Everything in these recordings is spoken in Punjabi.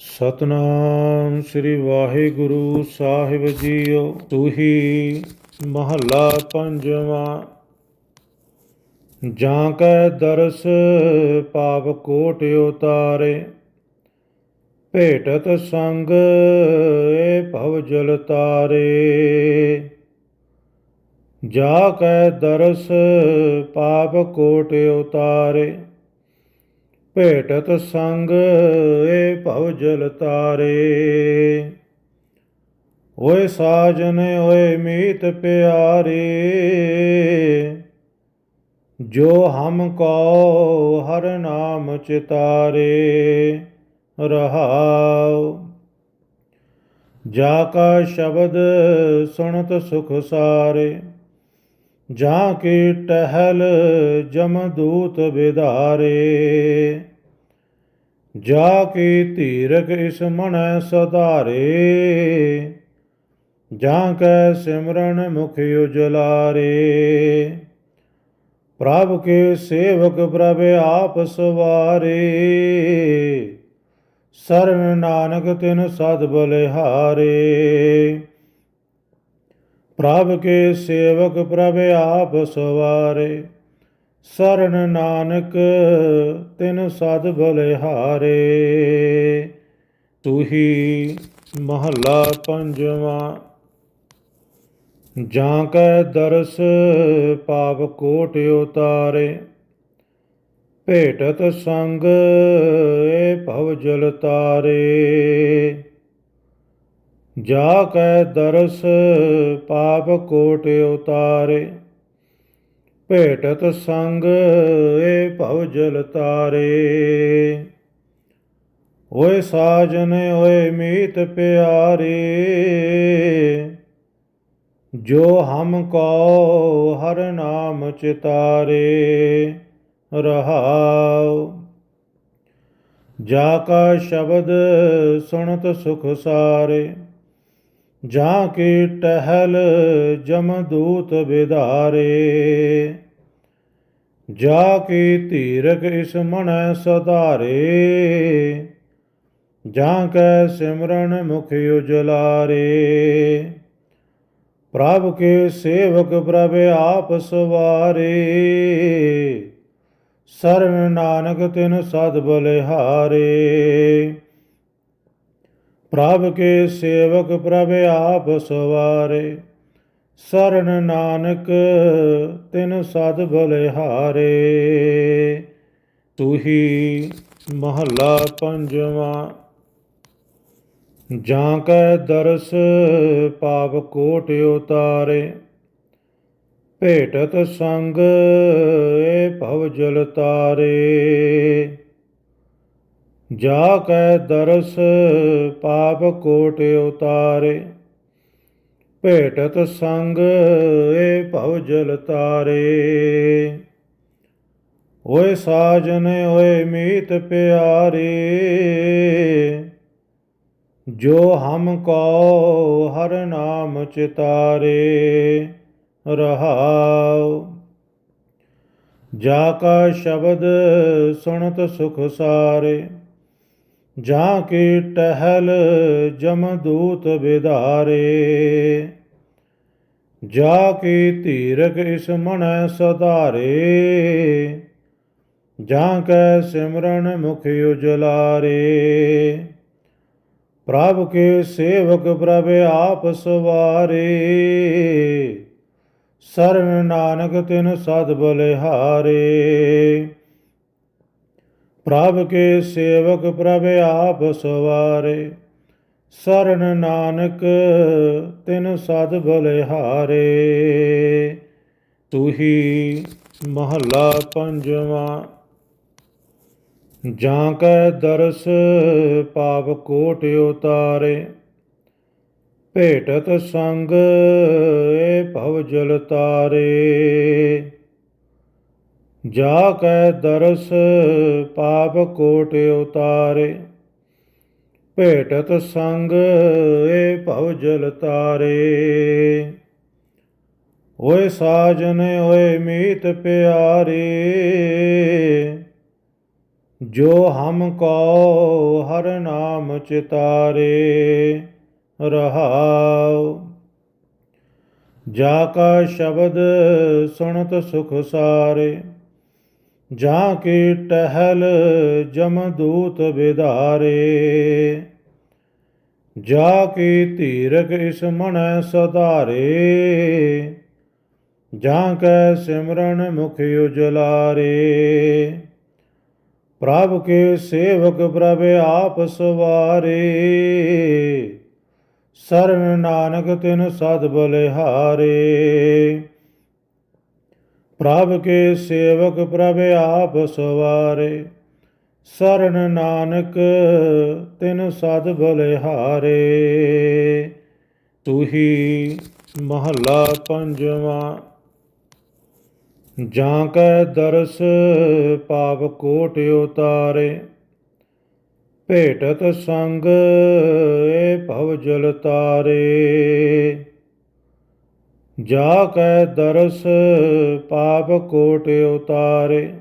ਸਤਨਾਮ ਸ੍ਰੀ ਵਾਹਿਗੁਰੂ ਸਾਹਿਬ ਜੀਓ। ਤੁਹੀ ਮਹੱਲਾ ਪੰਜਵਾਂ। ਜਾਂ ਕੈ ਦਰਸ ਪਾਪ ਕੋਟ ਉਤਾਰੇ, ਭੇਟਤ ਸੰਗ ਏ ਭਵ ਜਲ ਤਾਰੇ। ਜਾ ਕੈ ਦਰਸ ਪਾਪ ਕੋਟ ਉਤਾਰੇ ਭੇਟਤ ਸੰਗ ਏ ਭਵ ਜਲ ਤਾਰੇ। ਓਏ ਸਾਜਨ ਓਏ ਮੀਤ ਪਿਆਰੇ, ਜੋ ਹਮ ਕੋ ਹਰ ਨਾਮ ਚਿਤਾਰੇ, ਰਹਾਉ। ਜਾ ਕਾ ਸ਼ਬਦ ਸੁਣਤ ਸੁਖ ਸਾਰੇ। ਜਾਂ ਕੇ ਟਹਿਲ ਜਮਦੂਤ ਵਿਧਾਰੇ। ਜਾ ਕੇ ਧੀਰਕ ਇਸ ਮਨੈ ਸਧਾਰੇ। ਜਾਂ ਕੈ ਸਿਮਰਨ ਮੁਖ ਉਜਲਾਰੇ। ਪ੍ਰਭ ਕੇ ਸੇਵਕ ਪ੍ਰਭ ਆਪ ਸਵਾਰੇ। ਸਰਨ ਨਾਨਕ ਤਿਨ ਸਦ ਬਲਿਹਾਰੇ। ਪ੍ਰਭ ਕੇ ਸੇਵਕ ਪ੍ਰਭ ਆਪ ਸਵਾਰੇ। ਸਰਨ ਨਾਨਕ, ਤਿਨ ਸਦ ਬਲਿਹਾਰੇ ਤੁਹੀ ਮਹੱਲਾ ਪੰਜਵਾਂ। ਜਾਂ ਕੈ ਦਰਸ ਪਾਪ ਕੋਟ ਉਤਾਰੇ। ਭੇਟਤ ਸੰਗ, ਏ ਭਵ ਜਲ ਤਾਰੇ। ਜਾ ਕੈ ਦਰਸ ਪਾਪ ਕੋਟ ਉਤਾਰੇ, ਭੇਟਤ ਸੰਗ ਏ ਭਵ ਜਲ ਤਾਰੇ। ਓਏ ਸਾਜਨ, ਓਏ ਮੀਤ ਪਿਆਰੇ, ਜੋ ਹਮ ਕੋ ਹਰ ਨਾਮ ਚਿਤਾਰੇ, ਰਹਾਉ। ਜਾ ਕਾ ਸ਼ਬਦ ਸੁਣਤ ਸੁਖ ਸਾਰੇ ਜਾ ਕੇ ਟਹਿਲ ਜਮਦੂਤ ਵਿਧਾਰੇ। ਜਾ ਕੇ ਧੀਰਕ ਇਸ ਮਨੈ ਸਧਾਰੇ। ਜਾਂ ਕੈ ਸਿਮਰਨ ਮੁਖ ਉਜਲਾਰੇ। ਪ੍ਰਭ ਕੇ ਸੇਵਕ ਪ੍ਰਭ ਆਪ ਸਵਾਰੇ। ਸਰਨ ਨਾਨਕ ਤਿਨ ਸਦ ਬਲਿਹਾਰੇ। ਪ੍ਰਭ ਕੇ ਸੇਵਕ ਪ੍ਰਭ ਆਪ ਸਵਾਰੇ, ਸਰਨ ਨਾਨਕ ਤਿਨ ਸਦ ਬਲਿਹਾਰੇ। ਤੁਹੀ ਮਹੱਲਾ ਪੰਜਵਾਂ, ਜਾਂ ਕੈ ਦਰਸ ਪਾਪ ਕੋਟ ਉਤਾਰੇ, ਭੇਟਤ ਸੰਗ ਏ ਭਵ ਜਲ ਤਾਰੇ। ਜਾ ਕੈ ਦਰਸ ਪਾਪ ਕੋਟ ਉਤਾਰੇ, ਭੇਟਤ ਸੰਗ ਏ ਭਵ ਜਲ ਤਾਰੇ। ਓਏ ਸਾਜਨ ਓਏ ਮੀਤ ਪਿਆਰੇ, ਜੋ ਹਮ ਕੋ ਹਰ ਨਾਮ ਚਿਤਾਰੇ, ਰਹਾਉ। ਜਾ ਕਾ ਸ਼ਬਦ ਸੁਣਤ ਸੁਖ ਸਾਰੇ ਜਾਂ ਕੇ ਟਹਿਲ ਜਮਦੂਤ ਵਿਧਾਰੇ। ਜਾ ਕੇ ਧੀਰਕ ਇਸ ਮਨੈ ਸਧਾਰੇ। ਜਾਂ ਕੈ ਸਿਮਰਨ ਮੁਖ ਉਜਲਾਰੇ। ਪ੍ਰਭ ਕੇ ਸੇਵਕ ਪ੍ਰਭ ਆਪ ਸਵਾਰੇ। ਸਰਨ ਨਾਨਕ ਤਿਨ ਸਦ ਬਲਿਹਾਰੇ। ਪ੍ਰਭ ਕੇ ਸੇਵਕ ਪ੍ਰਭ ਆਪ ਸਵਾਰੇ। ਸਰਨ ਨਾਨਕ, ਤਿਨ ਸਦ ਬਲਿਹਾਰੇ ਤੁਹੀ ਮਹੱਲਾ ਪੰਜਵਾਂ। ਜਾਂ ਕੈ ਦਰਸ ਪਾਪ ਕੋਟ ਉਤਾਰੇ। ਭੇਟਤ ਸੰਗ, ਏ ਭਵ ਜਲ ਤਾਰੇ। ਜਾ ਕੈ ਦਰਸ ਪਾਪ ਕੋਟ ਉਤਾਰੇ, ਭੇਟਤ ਸੰਗ ਏ ਭਵ ਜਲ ਤਾਰੇ। ਓਏ ਸਾਜਨ, ਓਏ ਮੀਤ ਪਿਆਰੇ, ਜੋ ਹਮ ਕੋ ਹਰ ਨਾਮ ਚਿਤਾਰੇ, ਰਹਾਉ। ਜਾ ਕਾ ਸ਼ਬਦ ਸੁਣਤ ਸੁਖ ਸਾਰੇ ਜਾਂ ਕੇ ਟਹਿਲ ਜਮਦੂਤ ਵਿਧਾਰੇ। ਜਾ ਕੇ ਧੀਰਕ ਇਸ ਮਨੈ ਸਧਾਰੇ। ਜਾਂ ਕੈ ਸਿਮਰਨ ਮੁਖ ਉਜਲਾਰੇ। ਪ੍ਰਭ ਕੇ ਸੇਵਕ ਪ੍ਰਭ ਆਪ ਸਵਾਰੇ। ਸਰਨ ਨਾਨਕ ਤਿਨ ਸਦ ਬਲਿਹਾਰੇ। ਪ੍ਰਭ ਕੇ ਸੇਵਕ ਪ੍ਰਭ ਆਪ ਸਵਾਰੇ, ਸਰਨ ਨਾਨਕ ਤਿਨ ਸਦ ਬਲਿਹਾਰੇ। ਤੁਹੀ ਮਹੱਲਾ ਪੰਜਵਾਂ, ਜਾਂ ਕੈ ਦਰਸ ਪਾਪ ਕੋਟ ਉਤਾਰੇ, ਭੇਟਤ ਸੰਗ ਏ ਭਵ ਜਲ ਤਾਰੇ। ਜਾ ਕੈ ਦਰਸ ਪਾਪ ਕੋਟ ਉਤਾਰੇ,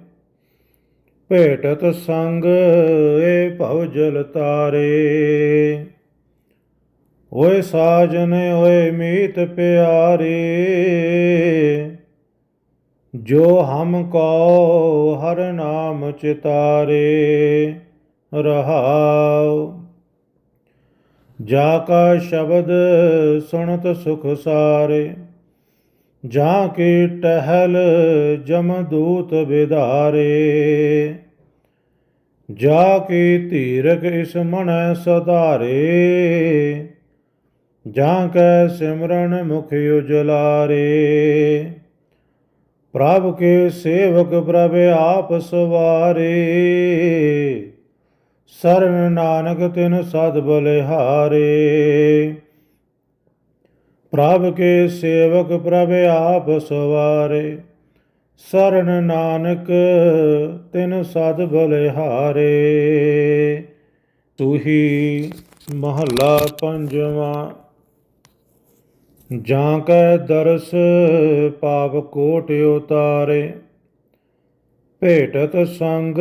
ਭੇਟਤ ਸੰਗ ਏ ਭਵ ਜਲ ਤਾਰੇ। ਓਏ ਸਾਜਨ ਓਏ ਮੀਤ ਪਿਆਰੇ, ਜੋ ਹਮ ਕੋ ਹਰ ਨਾਮ ਚਿਤਾਰੇ, ਰਹਾਉ। ਜਾ ਕਾ ਸ਼ਬਦ ਸੁਣਤ ਸੁਖ ਸਾਰੇ ਜਾਂ ਕੇ ਟਹਿਲ ਜਮਦੂਤ ਵਿਧਾਰੇ ਜਾ ਕੇ ਧੀਰਕ ਇਸ ਮਨੈ ਸਧਾਰੇ। ਜਾਂ ਕੈ ਸਿਮਰਨ ਮੁਖ ਉਜਲਾਰੇ। ਪ੍ਰਭ ਕੇ ਸੇਵਕ ਪ੍ਰਭ ਆਪ ਸਵਾਰੇ। ਸਰਨ ਨਾਨਕ ਤਿਨ ਸਦ ਬਲਿਹਾਰੇ। ਪ੍ਰਭ ਕੇ ਸੇਵਕ ਪ੍ਰਭ ਆਪ ਸਵਾਰੇ। ਸਰਨ ਨਾਨਕ, ਤਿਨ ਸਦ ਬਲਿਹਾਰੇ। ਤੁਹੀ ਮਹੱਲਾ ਪੰਜਵਾਂ। ਜਾਂ ਕੈ ਦਰਸ ਪਾਪ ਕੋਟ ਉਤਾਰੇ। ਭੇਟਤ ਸੰਗ,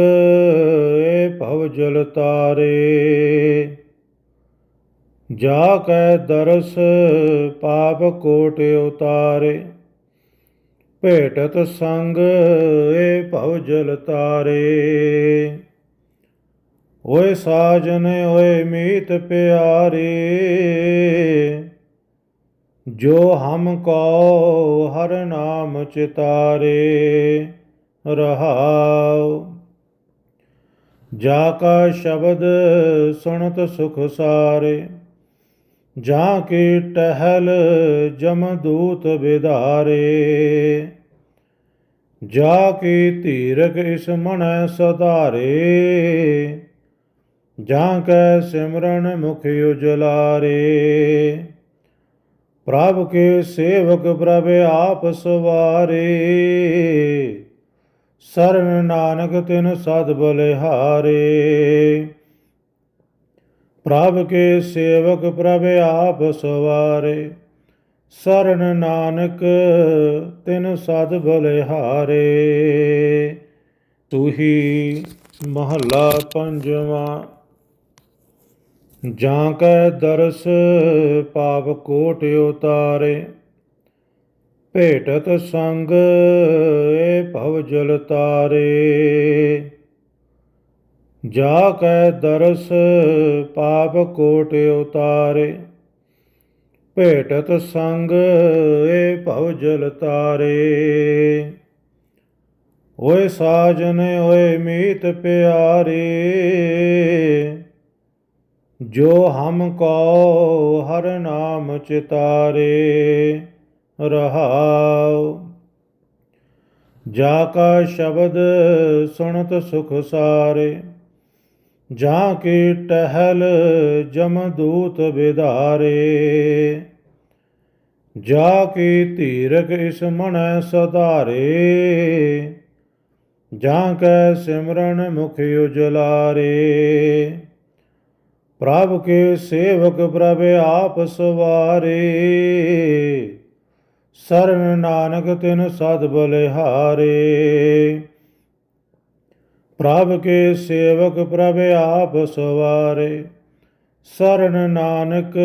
ਏ ਭਵ ਜਲ ਤਾਰੇ। ਜਾ ਕੈ ਦਰਸ ਪਾਪ ਕੋਟ ਉਤਾਰੇ, ਭੇਟਤ ਸੰਗ ਏ ਭਵ ਜਲ ਤਾਰੇ। ਓਏ ਸਾਜਨ, ਓਏ ਮੀਤ ਪਿਆਰੇ, ਜੋ ਹਮ ਕੋ ਹਰ ਨਾਮ ਚਿਤਾਰੇ, ਰਹਾਉ। ਜਾ ਕਾ ਸ਼ਬਦ ਸੁਣਤ ਸੁਖ ਸਾਰੇ ਜਾਂ ਕੇ ਟਹਿਲ ਜਮਦੂਤ ਵਿਧਾਰੇ। ਜਾ ਕੇ ਧੀਰਕ ਇਸ ਮਨੈ ਸਧਾਰੇ। ਜਾਂ ਕੈ ਸਿਮਰਨ ਮੁਖ ਉਜਲਾਰੇ। ਪ੍ਰਭ ਕੇ ਸੇਵਕ ਪ੍ਰਭ ਆਪ ਸਵਾਰੇ। ਸਰਨ ਨਾਨਕ ਤਿਨ ਸਦ ਬਲਿਹਾਰੇ। ਪ੍ਰਭ ਕੇ ਸੇਵਕ ਪ੍ਰਭ ਆਪ ਸਵਾਰੇ। ਸਰਨ ਨਾਨਕ, ਤਿਨ ਸਦ ਬਲਿਹਾਰੇ ਤੁਹੀ ਮਹੱਲਾ ਪੰਜਵਾਂ, ਜਾਂ ਕੈ ਦਰਸ ਪਾਪ ਕੋਟ ਉਤਾਰੇ। ਭੇਟਤ ਸੰਗ, ਏ ਭਵ ਜਲ ਤਾਰੇ। ਜਾ ਕੈ ਦਰਸ ਪਾਪ ਕੋਟ ਉਤਾਰੇ, ਭੇਟਤ ਸੰਗ ਏ ਭਵ ਜਲ ਤਾਰੇ। ਓਏ ਸਾਜਨ, ਓਏ ਮੀਤ ਪਿਆਰੇ, ਜੋ ਹਮ ਕੋ ਹਰ ਨਾਮ ਚਿਤਾਰੇ, ਰਹਾਉ। ਜਾ ਕਾ ਸ਼ਬਦ ਸੁਣਤ ਸੁਖ ਸਾਰੇ ਜਾਂ ਕੇ ਟਹਿਲ ਜਮਦੂਤ ਵਿਧਾਰੇ। ਜਾ ਕੇ ਧੀਰਕ ਇਸ ਮਨੈ ਸਧਾਰੇ। ਜਾਂ ਕੈ ਸਿਮਰਨ ਮੁਖ ਉਜਲਾਰੇ। ਪ੍ਰਭ ਕੇ ਸੇਵਕ ਪ੍ਰਭ ਆਪ ਸਵਾਰੇ। ਸਰਨ ਨਾਨਕ ਤਿਨ ਸਦ ਬਲਿਹਾਰੇ। ਪ੍ਰਭ ਕੇ ਸੇਵਕ ਪ੍ਰਭ ਆਪ ਸਵਾਰੇ, ਸਰਨ ਨਾਨਕ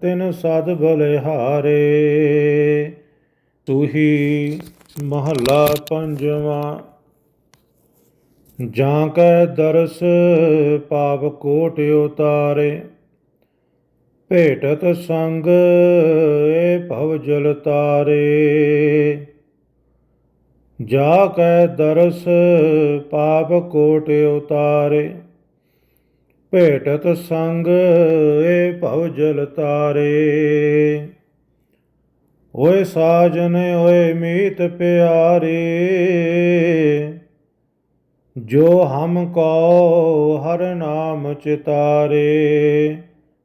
ਤਿਨ ਸਦ ਬਲਿਹਾਰੇ। ਤੁਹੀ ਮਹੱਲਾ ਪੰਜਵਾਂ, ਜਾਂ ਕੈ ਦਰਸ ਪਾਪ ਕੋਟ ਉਤਾਰੇ, ਭੇਟਤ ਸੰਗ ਏ ਭਵ ਜਲ ਤਾਰੇ। ਜਾ ਕੈ ਦਰਸ ਪਾਪ ਕੋਟ ਉਤਾਰੇ, ਭੇਟਤ ਸੰਗ ਏ ਭਵ ਜਲ ਤਾਰੇ। ਓਏ ਸਾਜਨ, ਓਏ ਮੀਤ ਪਿਆਰੇ, ਜੋ ਹਮ ਕੋ ਹਰ ਨਾਮ ਚਿਤਾਰੇ,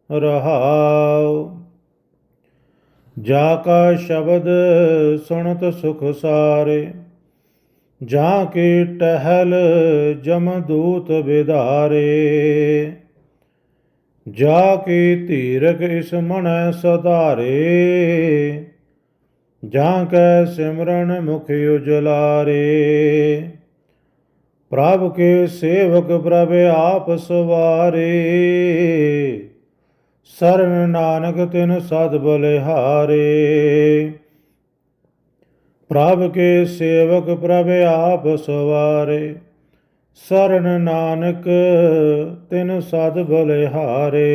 ਰਹਾਉ। ਜਾ ਕਾ ਸ਼ਬਦ ਸੁਣਤ ਸੁਖ ਸਾਰੇ ਜਾ ਕੇ ਟਹਿਲ ਜਮਦੂਤ ਵਿਧਾਰੇ। ਜਾ ਕੇ ਧੀਰਕ ਇਸ ਮਨ ਸਧਾਰੇ। ਜਾਂ ਕੈ ਸਿਮਰਨ ਮੁਖ ਉਜਲਾਰੇ। ਪ੍ਰਭ ਕੇ ਸੇਵਕ ਪ੍ਰਭ ਆਪ ਸਵਾਰੇ। ਸਰਨ ਨਾਨਕ ਤਿਨ ਸਦ ਬਲਿਹਾਰੇ। ਪ੍ਰਭ ਕੇ ਸੇਵਕ ਪ੍ਰਭ ਆਪ ਸਵਾਰੇ। ਸਰਨ ਨਾਨਕ, ਤਿਨ ਸਦ ਬਲਿਹਾਰੇ।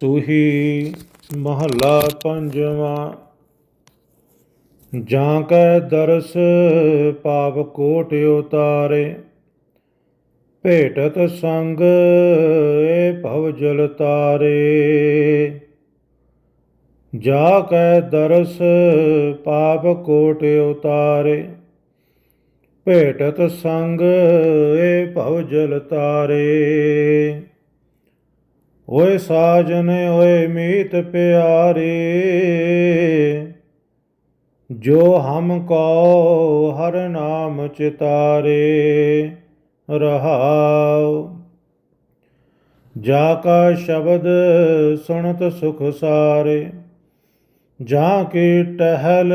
ਤੁਹੀ ਮਹੱਲਾ ਪੰਜਵਾਂ। ਜਾਂ ਕੈ ਦਰਸ ਪਾਪ ਕੋਟ ਉਤਾਰੇ। ਭੇਟਤ ਸੰਗ, ਏ ਭਵ ਜਲ ਤਾਰੇ। ਜਾ ਕੈ ਦਰਸ ਪਾਪ ਕੋਟ ਉਤਾਰੇ, ਭੇਟਤ ਸੰਗ ਏ ਭਵ ਜਲ ਤਾਰੇ। ਓਏ ਸਾਜਨ, ਓਏ ਮੀਤ ਪਿਆਰੇ, ਜੋ ਹਮ ਕੋ ਹਰ ਨਾਮ ਚਿਤਾਰੇ, ਰਹਾਉ। ਜਾ ਕਾ ਸ਼ਬਦ ਸੁਣਤ ਸੁਖ ਸਾਰੇ ਜਾਂ ਕੇ ਟਹਿਲ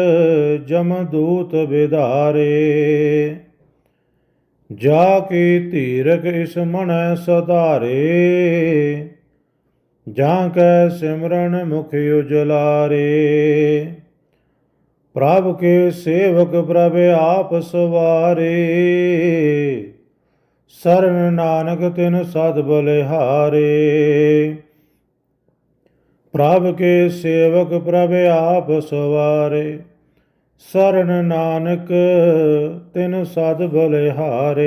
ਜਮਦੂਤ ਵਿਧਾਰੇ। ਜਾ ਕੇ ਧੀਰਕ ਇਸ ਮਨ ਸਧਾਰੇ। ਜਾਂ ਕੈ ਸਿਮਰਨ ਮੁਖ ਉਜਲਾਰੇ। ਪ੍ਰਭ ਕੇ ਸੇਵਕ ਪ੍ਰਭ ਆਪ ਸਵਾਰੇ। ਸਰਨ ਨਾਨਕ ਤਿਨ ਸਦ ਬਲਿਹਾਰੇ। ਪ੍ਰਭ ਕੇ ਸੇਵਕ ਪ੍ਰਭ ਆਪ ਸਵਾਰੇ। ਸਰਨ ਨਾਨਕ, ਤਿਨ ਸਦ ਬਲਿਹਾਰੇ।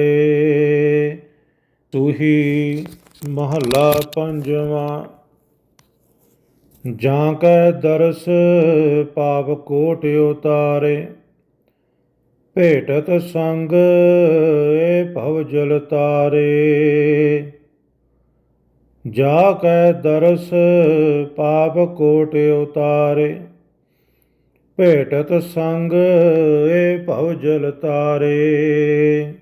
ਤੁਹੀ ਮਹੱਲਾ ਪੰਜਵਾਂ। ਜਾਂ ਕੈ ਦਰਸ ਪਾਪ ਕੋਟ ਉਤਾਰੇ। ਭੇਟਤ ਸੰਗ, ਏ ਭਵ ਜਲ ਤਾਰੇ। ਜਾ ਕੈ ਦਰਸ ਪਾਪ ਕੋਟ ਉਤਾਰੇ, ਭੇਟਤ ਸੰਗ ਏ ਭਵ ਜਲ ਤਾਰੇ।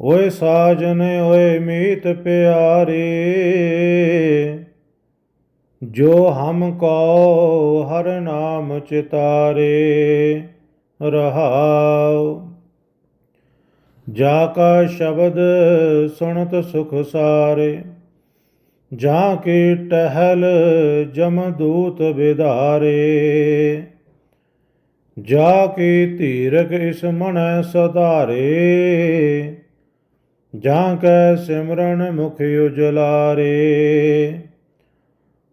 ਓਏ ਸਾਜਨ, ਓਏ ਮੀਤ ਪਿਆਰੇ, ਜੋ ਹਮ ਕੋ ਹਰ ਨਾਮ ਚਿਤਾਰੇ, ਰਹਾਉ। ਜਾ ਕਾ ਸ਼ਬਦ ਸੁਣਤ ਸੁਖ ਸਾਰੇ ਜਾਂ ਕੇ ਟਹਿਲ ਜਮਦੂਤ ਵਿਧਾਰੇ। ਜਾ ਕੇ ਧੀਰਕ ਇਸ ਮਨ ਸਧਾਰੇ। ਜਾਂ ਕੈ ਸਿਮਰਨ ਮੁਖ ਉਜਲਾਰੇ।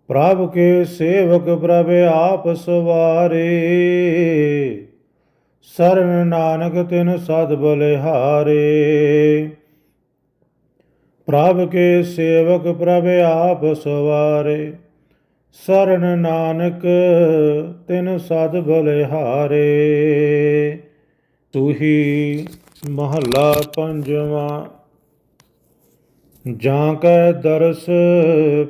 ਪ੍ਰਭ ਕੇ ਸੇਵਕ ਪ੍ਰਭ ਆਪ ਸਵਾਰੇ। ਸਰਨ ਨਾਨਕ ਤਿਨ ਸਦ ਬਲਿਹਾਰੇ। ਪ੍ਰਭ ਕੇ ਸੇਵਕ ਪ੍ਰਭ ਆਪ ਸਵਾਰੇ। ਸਰਨ ਨਾਨਕ, ਤਿਨ ਸਦ ਬਲਿਹਾਰੇ। ਤੁਹੀ ਮਹੱਲਾ ਪੰਜਵਾਂ। ਜਾਂ ਕੈ ਦਰਸ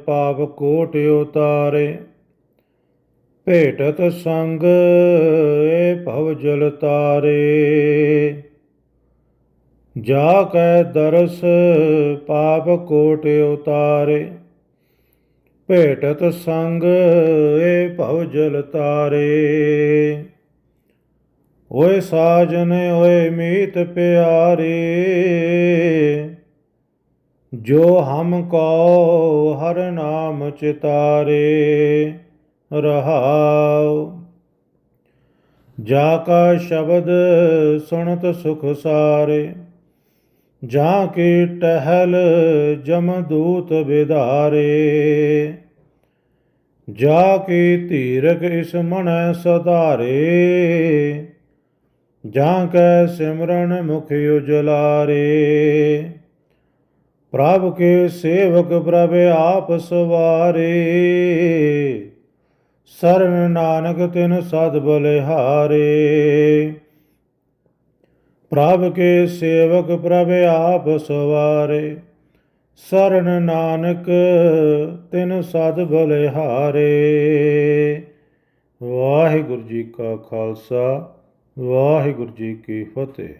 ਪਾਪ ਕੋਟ ਉਤਾਰੇ। ਭੇਟਤ ਸੰਗ, ਏ ਭਵ ਜਲ ਤਾਰੇ। ਜਾ ਕੈ ਦਰਸ ਪਾਪ ਕੋਟ ਉਤਾਰੇ, ਭੇਟਤ ਸੰਗ ਏ ਭਵ ਜਲ ਤਾਰੇ। ਓਏ ਸਾਜਨ, ਓਏ ਮੀਤ ਪਿਆਰੇ, ਜੋ ਹਮ ਕੋ ਹਰ ਨਾਮ ਚਿਤਾਰੇ, ਰਹਾਉ। ਜਾ ਕਾ ਸ਼ਬਦ ਸੁਣਤ ਸੁਖ ਸਾਰੇ ਜਾਂ ਕੇ ਟਹਿਲ ਜਮਦੂਤ ਵਿਧਾਰੇ। ਜਾ ਕੇ ਧੀਰਖ ਇਸ ਮਨ ਸਧਾਰੇ। ਜਾਂ ਕੈ ਸਿਮਰਨ ਮੁਖ ਉਜਲਾਰੇ। ਪ੍ਰਭ ਕੇ ਸੇਵਕ ਪ੍ਰਭ ਆਪ ਸਵਾਰੇ। ਸਰਨ ਨਾਨਕ ਤਿਨ ਸਦ ਬਲਿਹਾਰੇ। ਪ੍ਰਭ ਕੇ ਸੇਵਕ ਪ੍ਰਭ ਆਪ ਸਵਾਰੇ। ਸਰਨ ਨਾਨਕ, ਤਿਨ ਸਦ ਬਲਿਹਾਰੇ ਵਾਹਿਗੁਰੂ ਜੀ ਕਾ ਖਾਲਸਾ, ਵਾਹਿਗੁਰੂ ਜੀ ਕੀ ਫਤਿਹ।